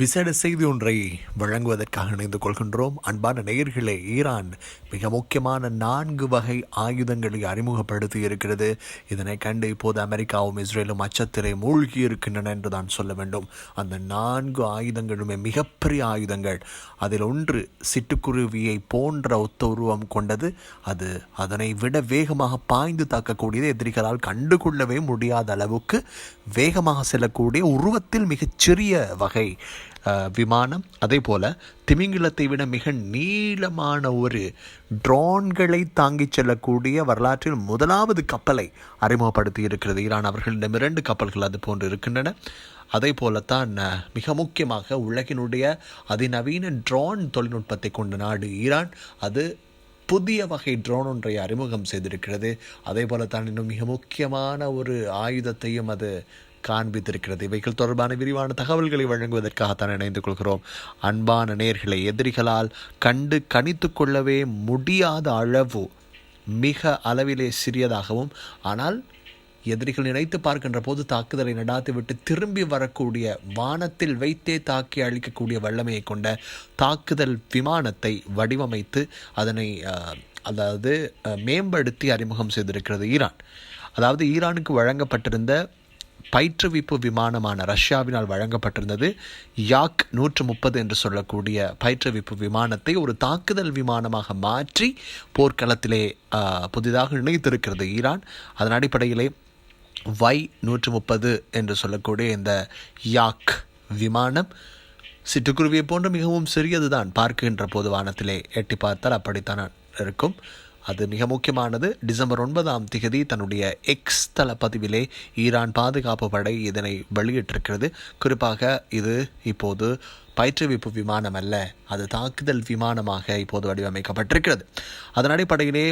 விசேட செய்தி ஒன்றை வழங்குவதற்காக இணைந்து கொள்கின்றோம். அன்பான நேயர்களே ஈரான் மிக முக்கியமான நான்கு வகை ஆயுதங்களை அறிமுகப்படுத்தி இருக்கிறது. இதனை கண்டு இப்போது அமெரிக்காவும் இஸ்ரேலும் அச்சத்திலே மூழ்கி இருக்கின்றன என்று தான் சொல்ல வேண்டும். அந்த நான்கு ஆயுதங்களுமே மிகப்பெரிய ஆயுதங்கள். அதில் ஒன்று சிட்டுக்குருவியை போன்ற ஒத்த உருவம் கொண்டது. அது அதனை விட வேகமாக பாய்ந்து தாக்கக்கூடியது எதிரிகளால் கண்டுகொள்ளவே முடியாத அளவுக்கு வேகமாக செல்லக்கூடிய உருவத்தில் மிகச்சிறிய வகை விமானம் அதே போல் திமிங்கிலத்தை விட மிக நீளமான ஒரு ட்ரோன்களை தாங்கிச் செல்லக்கூடிய வரலாற்றில் முதலாவது கப்பலை அறிமுகப்படுத்தி இருக்கிறது. ஈரான் அவர்களிடம் இரண்டு கப்பல்கள் அது போன்று இருக்கின்றன. அதே போலத்தான் மிக முக்கியமாக உலகினுடைய அதிநவீன ட்ரோன் தொழில்நுட்பத்தை கொண்ட நாடு ஈரான். அது புதிய வகை ட்ரோன் ஒன்றை அறிமுகம் செய்திருக்கிறது. அதே போல தான் இன்னும் மிக முக்கியமான ஒரு ஆயுதத்தையும் அது காண்பித்திருக்கிறது. இவைகள் தொடர்பான விரிவான தகவல்களை வழங்குவதற்காகத்தான் இணைந்து கொள்கிறோம். அன்பான நேர்களை எதிரிகளால் கண்டு கணித்து கொள்ளவே முடியாத அளவு மிக அளவிலே சிறியதாகவும் ஆனால் எதிரிகள் நினைத்து பார்க்கின்ற போது தாக்குதலை நடாத்திவிட்டு திரும்பி வரக்கூடிய வானத்தில் வைத்தே தாக்கி அழிக்கக்கூடிய வல்லமையை கொண்ட தாக்குதல் விமானத்தை வடிவமைத்து அதனை அதாவது மேம்படுத்தி அறிமுகம் செய்திருக்கிறது ஈரான். அதாவது ஈரானுக்கு வழங்கப்பட்டிருந்த பயிற்றுவிப்பு விமானமான ரஷ்யாவினால் வழங்கப்பட்டிருந்தது. யாக் நூற்று முப்பது என்று சொல்லக்கூடிய பயிற்றுவிப்பு விமானத்தை ஒரு தாக்குதல் விமானமாக மாற்றி போர்க்களத்திலே புதிதாக இணைத்திருக்கிறது ஈரான். அதன் அடிப்படையிலே வை நூற்று முப்பது என்று சொல்லக்கூடிய இந்த யாக் விமானம் சிட்டுக்குருவியை போன்று மிகவும் சிறியதுதான். பார்க்கின்ற போது வானத்திலே எட்டி பார்த்தால் அப்படித்தான் இருக்கும். அது மிக முக்கியமானது. டிசம்பர் ஒன்பதாம் திகதி தன்னுடைய எக்ஸ் தளப்பதிவிலே ஈரான் பாதுகாப்பு படை இதனை வெளியிட்டிருக்கிறது. குறிப்பாக இது இப்போது பயிற்றுவிப்பு விமானம் அல்ல அது தாக்குதல் விமானமாக இப்போது வடிவமைக்கப்பட்டிருக்கிறது. அதன் அடிப்படையிலே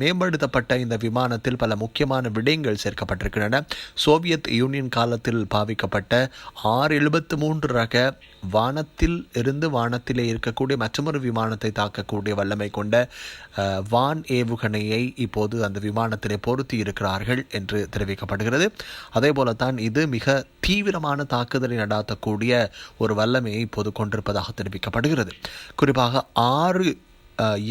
மேம்படுத்தப்பட்ட இந்த விமானத்தில் பல முக்கியமான விடயங்கள் சேர்க்கப்பட்டிருக்கின்றன. சோவியத் யூனியன் காலத்தில் பாவிக்கப்பட்ட ஆறு எழுபத்து மூன்று ரக வானத்தில் இருந்து வானத்திலே இருக்கக்கூடிய மற்றொரு விமானத்தை தாக்கக்கூடிய வல்லமை கொண்ட வான் ஏவுகணையை இப்போது அந்த விமானத்திலே பொருத்தி இருக்கிறார்கள் என்று தெரிவிக்கப்படுகிறது. அதே போலத்தான் இது மிக தீவிரமான தாக்குதலை நடாத்தக்கூடிய ஒரு வல்லமையை இப்போது கொண்டிருப்பதாக தெரிவிக்கப்படுகிறது. குறிப்பாக ஆறு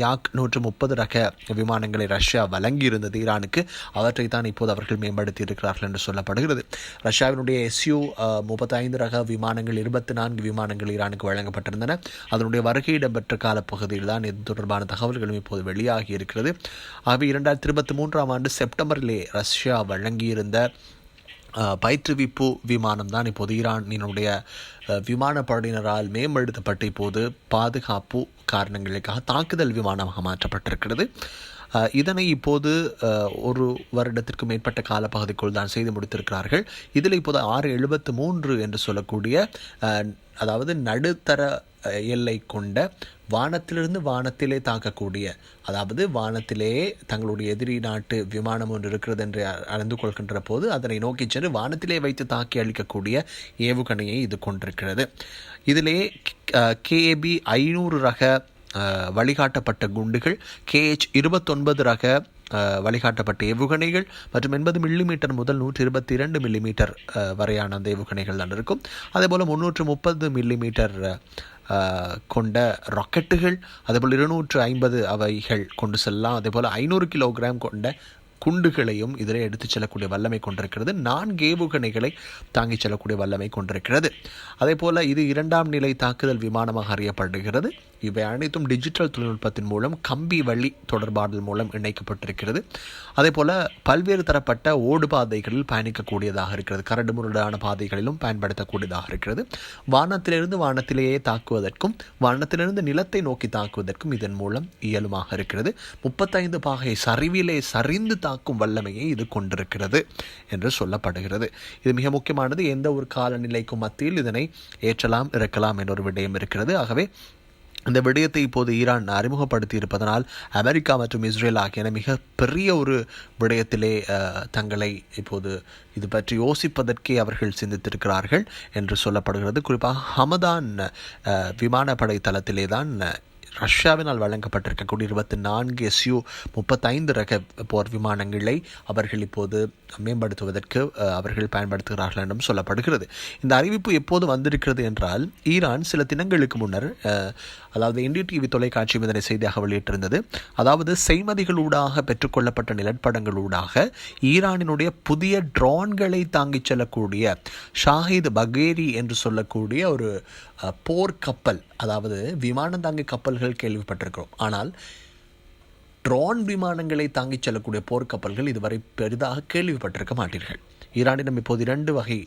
யாக் நூற்று முப்பது ரக விமானங்களை ரஷ்யா வழங்கியிருந்தது ஈரானுக்கு. அவற்றை தான் இப்போது அவர்கள் மேம்படுத்தி இருக்கிறார்கள் என்று சொல்லப்படுகிறது. ரஷ்யாவினுடைய எஸ்யூ முப்பத்தைந்து ரக விமானங்கள் இருபத்தி நான்கு விமானங்கள் ஈரானுக்கு வழங்கப்பட்டிருந்தன. அதனுடைய வருகை இடம்பெற்ற காலப்பகுதியில் தான் இது தொடர்பான தகவல்களும் இப்போது வெளியாகி இருக்கிறது. ஆகவே இரண்டாயிரத்தி இருபத்தி மூன்றாம் ஆண்டு செப்டம்பரிலே ரஷ்யா வழங்கியிருந்த பயிற்றுவிப்பு விமானம் தான் இப்போது ஈரானினுடைய விமானப்படையினரால் மேம்படுத்தப்பட்ட இப்போது பாதுகாப்பு காரணங்களுக்காக தாக்குதல் விமானமாக மாற்றப்பட்டிருக்கிறது. இதனை இப்போது ஒரு வருடத்திற்கு மேற்பட்ட காலப்பகுதிக்குள் தான் செய்து முடித்திருக்கிறார்கள். இதில் இப்போது ஆறு எழுபத்து மூன்று என்று சொல்லக்கூடிய அதாவது நடுத்தர எல்லை கொண்ட வானத்திலிருந்து வானத்திலே தாக்கக்கூடிய அதாவது வானத்திலே தங்களுடைய எதிரி நாட்டு விமானம் ஒன்று இருக்கிறது என்று அறிந்து கொள்கின்ற போது அதனை நோக்கி சென்று வானத்திலே வைத்து தாக்கி அளிக்கக்கூடிய ஏவுகணையை இது கொண்டிருக்கிறது. இதிலே கேபி ஐநூறு ரக வழிகாட்டப்பட்ட குண்டுகள் கேஹெச் இருபத்தொன்பது ரக வழிகாட்டப்பட்ட ஏவுகணைகள் மற்றும் எண்பது மில்லிமீட்டர் முதல் நூற்றி இருபத்தி இரண்டு மில்லிமீட்டர் வரையான அந்த ஏவுகணைகள் தான் இருக்கும். அதேபோல் முந்நூற்று முப்பது மில்லிமீட்டர் கொண்ட ராக்கெட்டுகள் அதேபோல் இருநூற்று ஐம்பது அவைகள் கொண்டு செல்லலாம். அதேபோல் ஐநூறு கிலோகிராம் கொண்ட குண்டுகளையும் இதில் எடுத்துச் செல்லக்கூடிய வல்லமை கொண்டிருக்கிறது. நான்கு ஏவுகணைகளை தாங்கிச் செல்லக்கூடிய வல்லமை கொண்டிருக்கிறது. அதே போல் இது இரண்டாம் நிலை தாக்குதல் விமானமாக அறியப்படுகிறது. இவை அனைத்தும் டிஜிட்டல் தொழில்நுட்பத்தின் மூலம் கம்பி வழி தொடர்பாடல் மூலம் இணைக்கப்பட்டிருக்கிறது. அதே போல் பல்வேறு தரப்பட்ட ஓடு பாதைகளில் பயணிக்கக்கூடியதாக இருக்கிறது. கரடு முரடான பாதைகளிலும் பயன்படுத்தக்கூடியதாக இருக்கிறது. வானத்திலிருந்து வானத்திலேயே தாக்குவதற்கும் வானத்திலிருந்து நிலத்தை நோக்கி தாக்குவதற்கும் இதன் மூலம் இயலுமாக இருக்கிறது. முப்பத்தைந்து பாகை சரிவிலே சரிந்து தாக்கும் வல்லமையை இது கொண்டிருக்கிறது என்று சொல்லப்படுகிறது. இது மிக முக்கியமானது. எந்த ஒரு காலநிலைக்கும் மத்தியில் இதனை ஏற்றலாம் இறக்கலாம் என்ற ஒரு விடயம் இருக்கிறது. ஆகவே இந்த விடயத்தை இப்போது ஈரான் அறிமுகப்படுத்தி இருப்பதனால் அமெரிக்கா மற்றும் இஸ்ரேல் ஆகியன மிக பெரிய ஒரு விடயத்திலே தங்களை இப்போது இது பற்றி யோசிப்பதற்கே அவர்கள் சிந்தித்திருக்கிறார்கள் என்று சொல்லப்படுகிறது. குறிப்பாக ஹமதான் விமானப்படை தளத்திலே தான் ரஷ்யாவினால் வழங்கப்பட்டிருக்கக்கூடிய இருபத்தி நான்கு எஸ்யூ முப்பத்தைந்து ரக போர் விமானங்களை அவர்கள் இப்போது மேம்படுத்துவதற்கு அவர்கள் பயன்படுத்துகிறார்கள் என்றும் சொல்லப்படுகிறது. இந்த அறிவிப்பு எப்போது வந்திருக்கிறது என்றால் ஈரான் சில தினங்களுக்கு முன்னர் அதாவது இந்திய டிவி தொலைக்காட்சி இதனை செய்தியாக வெளியிட்டிருந்தது. அதாவது செய்மதிகளூடாக பெற்றுக்கொள்ளப்பட்ட நிலப்படங்களூடாக ஈரானினுடைய புதிய ட்ரோன்களை தாங்கிச் செல்லக்கூடிய ஷாஹித் பகேரி என்று சொல்லக்கூடிய ஒரு போர்க்கப்பல் கப்பல் அதாவது விமானம் தாங்கி கப்பல்கள் கேள்விப்பட்டிருக்கிறோம். ஆனால் ட்ரோன் விமானங்களை தாங்கிச் செல்லக்கூடிய போர்க்கப்பல்கள் இதுவரை பெரிதாக கேள்விப்பட்டிருக்க மாட்டீர்கள். ஈரானிடம் இப்போது இரண்டு வகை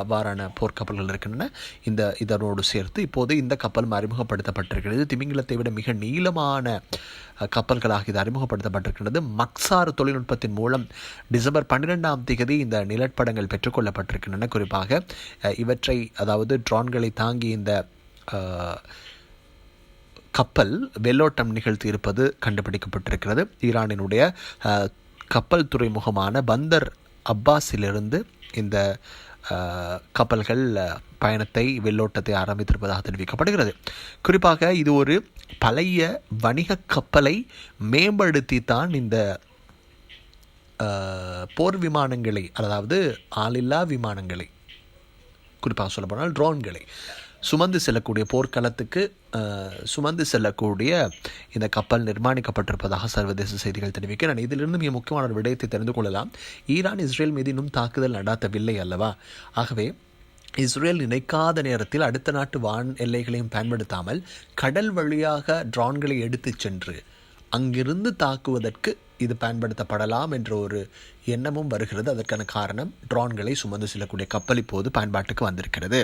அவ்வாறான போர்க்கப்பல்கள் இருக்கின்றன. இந்த இதனோடு சேர்த்து இப்போது இந்த கப்பல் அறிமுகப்படுத்தப்பட்டிருக்கிறது. திமிங்கிலத்தை விட மிக நீளமான கப்பல்களாக இது அறிமுகப்படுத்தப்பட்டிருக்கிறது மக்சார் தொழில்நுட்பத்தின் மூலம் டிசம்பர் பன்னிரெண்டாம் தேதி இந்த நிலப்படங்கள் பெற்றுக்கொள்ளப்பட்டிருக்கின்றன குறிப்பாக இவற்றை அதாவது ட்ரோன்களை தாங்கி இந்த கப்பல் வெள்ளோட்டம் நிகழ்த்தி இருப்பது கண்டுபிடிக்கப்பட்டிருக்கிறது. ஈரானினுடைய கப்பல் துறைமுகமான பந்தர் அப்பாஸிலிருந்து இந்த கப்பல்கள் பயணத்தை வெள்ளோட்டத்தை ஆரம்பித்திருப்பதாக தெரிவிக்கப்படுகிறது. குறிப்பாக இது ஒரு பழைய வணிக கப்பலை மேம்படுத்தி தான் இந்த போர் விமானங்களை அதாவது ஆளில்லா விமானங்களை குறிப்பாக சொல்லப்போனால் ட்ரோன்களை சுமந்து செல்லக்கூடிய போர்க்களத்துக்கு சுமந்து செல்லக்கூடிய இந்த கப்பல் நிர்மாணிக்கப்பட்டிருப்பதாக சர்வதேச செய்திகள் தெரிவிக்கின்றன. இதிலிருந்து மிக முக்கியமான ஒரு விடயத்தை தெரிந்து கொள்ளலாம். ஈரான் இஸ்ரேல் மீது இன்னும் தாக்குதல் நடாத்தவில்லை அல்லவா? ஆகவே இஸ்ரேல் நினைக்காத நேரத்தில் அடுத்த நாட்டு வான் எல்லைகளையும் பயன்படுத்தாமல் கடல் வழியாக ட்ரான்களை எடுத்துச் சென்று அங்கிருந்து தாக்குவதற்கு இது பயன்படுத்தப்படலாம் என்ற ஒரு எண்ணமும் வருகிறது. அதற்கான காரணம் ட்ரான்களை சுமந்து செல்லக்கூடிய கப்பல் இப்போது பயன்பாட்டுக்கு வந்திருக்கிறது.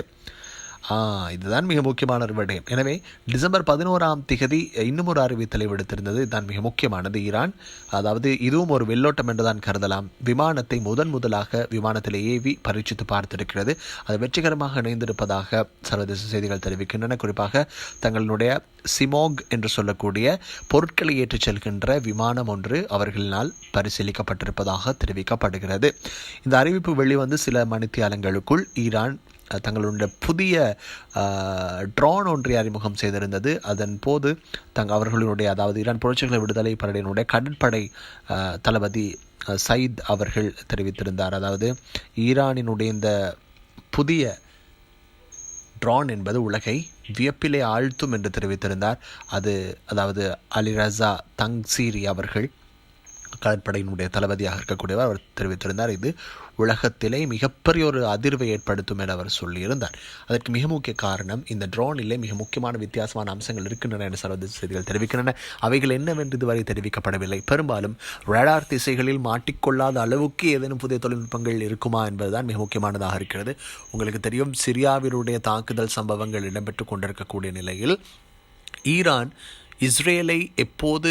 இதுதான் மிக முக்கியமான ஒரு விடயம் எனவே டிசம்பர் பதினோராம் திகதி இன்னும் ஒரு அறிவித்தலை விடுத்திருந்தது. இதுதான் மிக முக்கியமானது ஈரான். அதாவது இதுவும் ஒரு வெள்ளோட்டம் என்றுதான் கருதலாம். விமானத்தை முதன் முதலாக விமானத்தில் ஏவி பரீட்சித்து பார்த்திருக்கிறது. அது வெற்றிகரமாக இணைந்திருப்பதாக சர்வதேச செய்திகள் தெரிவிக்கின்றன. குறிப்பாக தங்களுடைய சிமோக் என்று சொல்லக்கூடிய பொருட்களை ஏற்றிச் செல்கின்ற விமானம் ஒன்று அவர்களினால் பரிசீலிக்கப்பட்டிருப்பதாக தெரிவிக்கப்படுகிறது. இந்த அறிவிப்பு வெளிவந்து சில மணித்தியாலங்களுக்குள் ஈரான் தங்களுடைய புதிய ட்ரோன் ஒன்றை அறிமுகம் செய்திருந்தது. அதன் போது தங் அவர்களுடைய அதாவது ஈரான் புரட்சிகளை விடுதலை படையினுடைய கடற்படை தளபதி சயித் அவர்கள் தெரிவித்திருந்தார். அதாவது ஈரானினுடைய இந்த புதிய ட்ரான் என்பது உலகை வியப்பிலே ஆழ்த்தும் என்று தெரிவித்திருந்தார். அது அதாவது அலிரசா தங்சீரி அவர்கள் கடற்படையினுடைய தளபதியாக இருக்கக்கூடியவர் அவர் தெரிவித்திருந்தார். இது உலகத்திலே மிகப்பெரிய ஒரு அதிர்வை ஏற்படுத்தும் என அவர் சொல்லியிருந்தார். அதற்கு மிக முக்கிய காரணம் இந்த ட்ரோனிலே மிக முக்கியமான வித்தியாசமான அம்சங்கள் இருக்கின்றன என சர்வதேச செய்திகள் தெரிவிக்கின்றன. அவைகள் என்னவென்று இதுவரை தெரிவிக்கப்படவில்லை. பெரும்பாலும் ரேடார் திசைகளில் மாட்டிக்கொள்ளாத அளவுக்கு ஏதேனும் புதிய தொழில்நுட்பங்கள் இருக்குமா என்பதுதான் மிக முக்கியமானதாக இருக்கிறது. உங்களுக்கு தெரியும் சிரியாவினுடைய தாக்குதல் சம்பவங்கள் இடம்பெற்று கொண்டிருக்கக்கூடிய நிலையில் ஈரான் இஸ்ரேலை எப்போது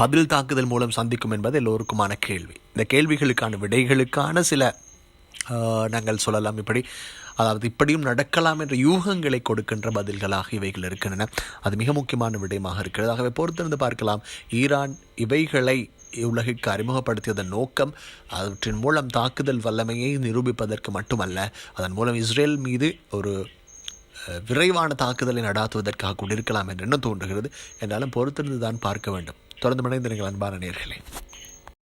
பதில் தாக்குதல் மூலம் சந்திக்கும் என்பது எல்லோருக்குமான கேள்வி. இந்த கேள்விகளுக்கான விடைகளுக்கான சில நாங்கள் சொல்லலாம். இப்படி அதாவது இப்படியும் நடக்கலாம் என்ற யூகங்களை கொடுக்கின்ற பதில்களாக இவைகள் இருக்கின்றன. அது மிக முக்கியமான விடயமாக இருக்கிறது. ஆகவே பொறுத்திருந்து பார்க்கலாம். ஈரான் இவைகளை உலகிற்கு அறிமுகப்படுத்தியதன் நோக்கம் அவற்றின் மூலம் தாக்குதல் வல்லமையை நிரூபிப்பதற்கு மட்டுமல்ல அதன் மூலம் இஸ்ரேல் மீது ஒரு விரைவான தாக்குதலை நடாத்துவதற்காக கொண்டிருக்கலாம் என்று என்ன தோன்றுகிறது. என்றாலும் பொறுத்திருந்து தான் பார்க்க வேண்டும். தொடர்ந்து மனைந்திருங்கள் அன்பான நேர்களே